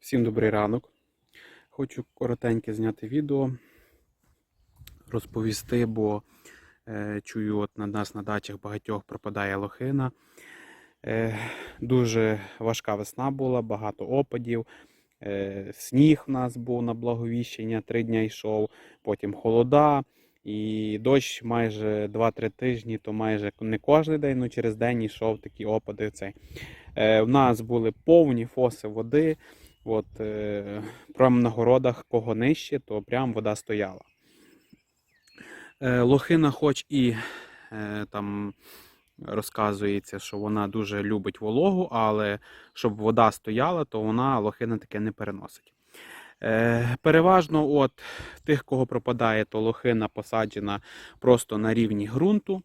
Всім добрий ранок. Хочу коротеньке зняти відео, розповісти, бо е, чую, от на нас на дачах багатьох пропадає лохина. Е, дуже важка весна була, багато опадів. Е, сніг в нас був на благовіщення, три дня йшов, потім холода. І дощ майже 2-3 тижні, то майже не кожен день, але через день йшов такі опади. Цей. Е, в нас були повні фоси води. От, е, прямо на городах, кого нижче, то прям вода стояла. Е, лохина, хоч і е, там розказується, що вона дуже любить вологу, але щоб вода стояла, то вона лохина таке не переносить. Переважно, от тих, кого пропадає, то лохина посаджена просто на рівні ґрунту.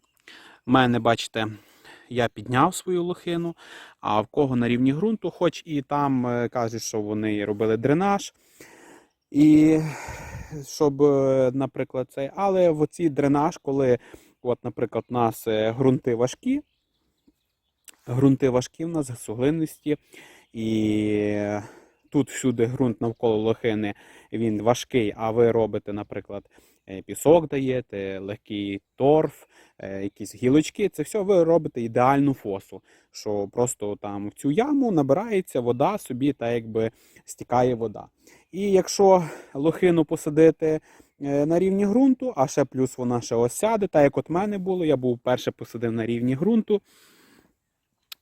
У мене, бачите, я підняв свою лохину, а в кого на рівні ґрунту, хоч і там е, кажуть, що вони робили дренаж. І щоб, е, наприклад, цей, але в оцій дренаж, коли, от, наприклад, у нас е, ґрунти важкі, ґрунти важкі в нас суглинності, і тут всюди ґрунт навколо лохини він важкий, а ви робите, наприклад, е, пісок даєте, легкий торф, е, якісь гілочки, це все ви робите ідеальну фосу, що просто там в цю яму набирається вода, собі та якби стікає вода. І якщо лохину посадити е, на рівні ґрунту, а ще плюс вона ще осяде, так як от мене було, я був перше посадив на рівні ґрунту.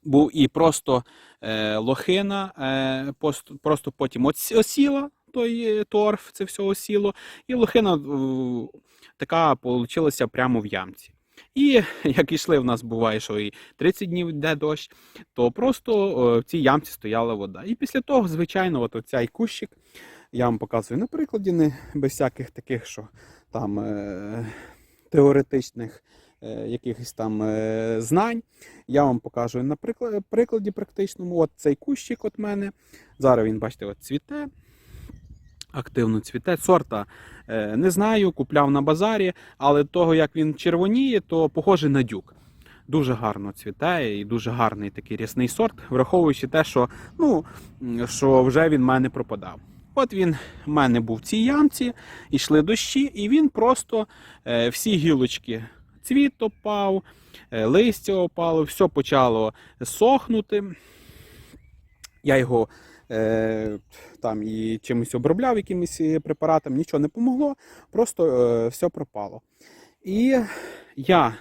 Був і просто е, лохина, е, пост- просто потім осіла той е, торф, це все осіло, і лохина е, така получилася прямо в ямці. І як ішли, в нас буває, що і 30 днів йде дощ, то просто е, в цій ямці стояла вода. І після того, звичайно, от оцей кущик, я вам показую на прикладі, не без всяких таких, що там е, теоретичних якихось там е, знань. Я вам покажу на прикладі, практичному. От цей кущик от мене. Зараз він, бачите, от цвіте. Активно цвіте. Сорта е, не знаю, купляв на базарі, але того, як він червоніє, то похожий на дюк. Дуже гарно цвіте і дуже гарний такий рясний сорт, враховуючи те, що, ну, що вже він в мене пропадав. От він в мене був в цій ямці, йшли дощі, і він просто е, всі гілочки цвіт опав, е, листя опало, все почало сохнути. Я його е, там і чимось обробляв, якимось е, препаратом, нічого не помогло, просто е, все пропало. І я,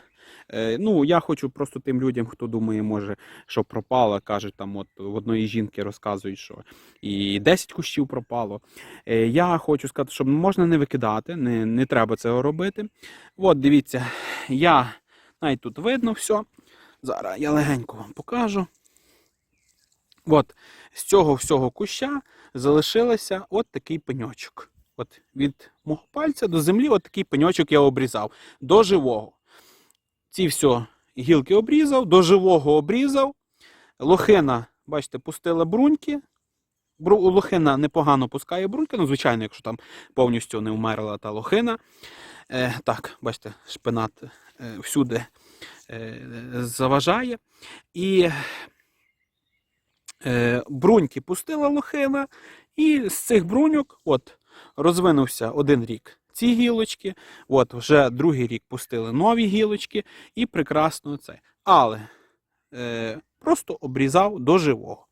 ну, я хочу просто тим людям, хто думає, може, що пропало, кажуть, там от в одної жінки розказують, що і 10 кущів пропало. Е, я хочу сказати, що можна не викидати, не, не треба цього робити. От, дивіться, я навіть тут видно все. Зараз я легенько вам покажу. От, з цього всього куща залишилося от такий пеньочок. От від мого пальця до землі от такий пеньочок я обрізав до живого. Ці все гілки обрізав, до живого обрізав. Лохина, бачите, пустила бруньки. Лохина непогано пускає бруньки, ну, звичайно, якщо там повністю не вмерла та лохина. Е, так, бачите, шпинат е, всюди е, заважає. І е, бруньки пустила лохина, і з цих бруньок от, розвинувся один рік ці гілочки, от вже другий рік пустили нові гілочки, і прекрасно це. Але е, просто обрізав до живого.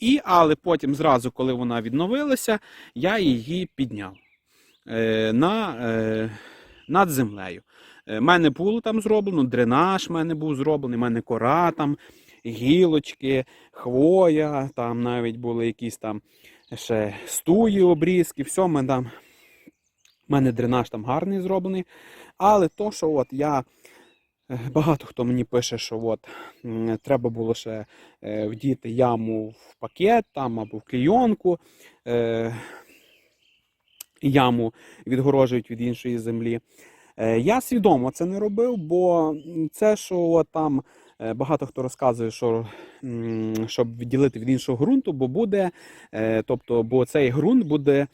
І, але потім, зразу, коли вона відновилася, я її підняв е, на, е, над землею. У мене було там зроблено, дренаж в мене був зроблений, в мене кора там, гілочки, хвоя, там навіть були якісь там ще стуї, обрізки, все мене там. У мене дренаж там гарний зроблений. Але то, що от я. е, Багато хто мені пише, що от треба було ще е, вдіти яму в пакет там або в клійонку. Е, яму відгорожують від іншої землі. Я свідомо це не робив, бо це, що от там багато хто розказує, що щоб відділити від іншого ґрунту, бо буде, тобто, бо цей ґрунт буде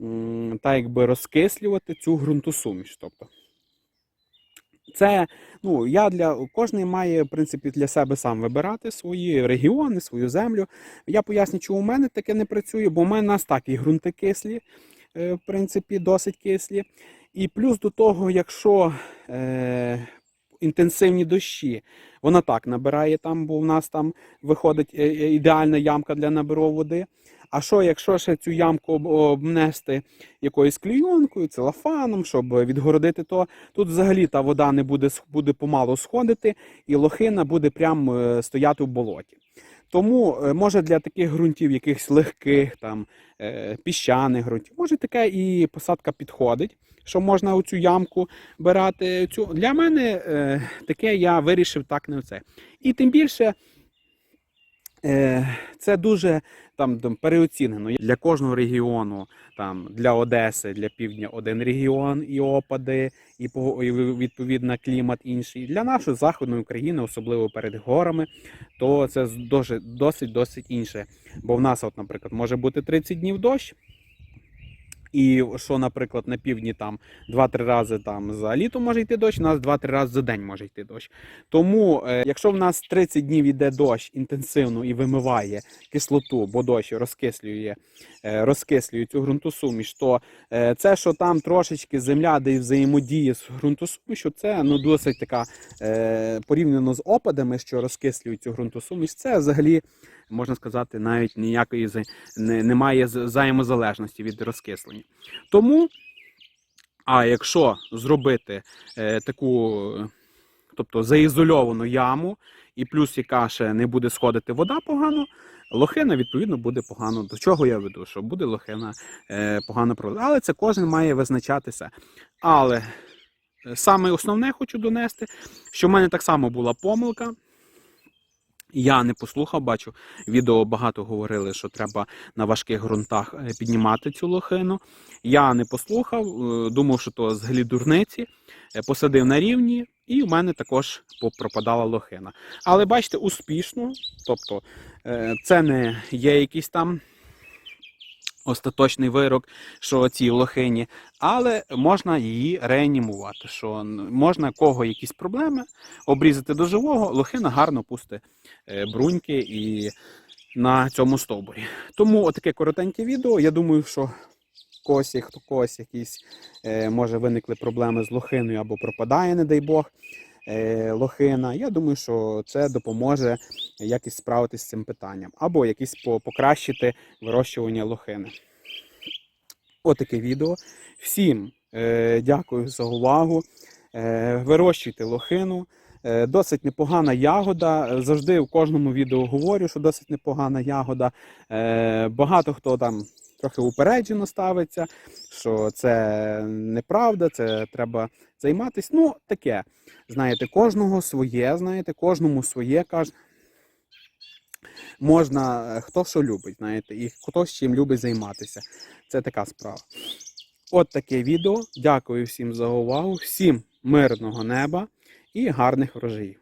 м, так якби розкислювати цю ґрунтосуміш. Тобто. Це ну я для кожен має в принципі для себе сам вибирати свої регіони, свою землю. Я поясню, чому у мене таке не працює, бо у мене нас так і ґрунти кислі, е, в принципі, досить кислі. І плюс до того, якщо е, інтенсивні дощі, вона так набирає там, бо в нас там виходить е, е, ідеальна ямка для набору води. А що, якщо ще цю ямку обнести якоюсь клійонкою, целофаном, щоб відгородити, то тут взагалі та вода не буде, буде помалу сходити, і лохина буде прямо е, стояти в болоті. Тому е, може для таких ґрунтів, якихось легких, там, е, піщаних ґрунтів, може таке і посадка підходить, що можна оцю ямку брати. Цю. Для мене таке я вирішив так не оце. І тим більше це дуже там, переоцінено. Для кожного регіону, там, для Одеси, для півдня один регіон і опади, і, по- відповідно клімат інший. Для нашої західної України, особливо перед горами, то це досить досить інше. Бо в нас, от, наприклад, може бути 30 днів дощ. І що, наприклад, на півдні там 2-3 рази там за літо може йти дощ, у нас 2-3 рази за день може йти дощ. Тому, е, якщо в нас 30 днів йде дощ інтенсивно і вимиває кислоту, бо дощ розкислює, е, розкислює цю ґрунтосуміш, то е, це, що там трошечки земля де взаємодіє з ґрунтосумішю, це ну, досить така порівняно з опадами, що розкислюють цю ґрунтосуміш, це взагалі. Можна сказати, навіть ніякої немає взаємозалежності від розкислення. Тому, а якщо зробити е, таку, тобто заізольовану яму, і плюс яка ще не буде сходити вода погано, лохина, відповідно, буде погано. До чого я веду? Що буде лохина е, погано проводити. Але це кожен має визначатися. Але е, саме основне хочу донести, що в мене так само була помилка. Я не послухав, бачу, відео багато говорили, що треба на важких ґрунтах е, піднімати цю лохину. Я не послухав, е, думав, що то з дурниці. Е, Посадив на рівні, і в мене також пропадала лохина. Але бачите, успішно. Тобто, це не є якийсь там остаточний вирок, що цій лохині, але можна її реанімувати. Що можна кого якісь проблеми обрізати до живого, лохина гарно пусте е, бруньки і на цьому стовбурі. Тому отаке коротеньке відео. Я думаю, що когось, хто когось якісь е, може виникли проблеми з лохиною або пропадає, не дай Бог. Е, Лохина, я думаю, що це допоможе якось справитися з цим питанням, або якісь покращити вирощування лохини. Отаке відео. Всім е, дякую за увагу. Е, вирощуйте лохину. Досить непогана ягода. Завжди в кожному відео говорю, що досить непогана ягода. Багато хто там трохи упереджено ставиться, що це неправда, це треба займатися. Ну, таке. Знаєте, кожного своє, знаєте, кожному своє каже. Можна, е, хто що любить, знаєте, і хто з чим любить займатися. Це така справа. От таке відео. Дякую всім за увагу, всім мирного неба і гарних врожаїв.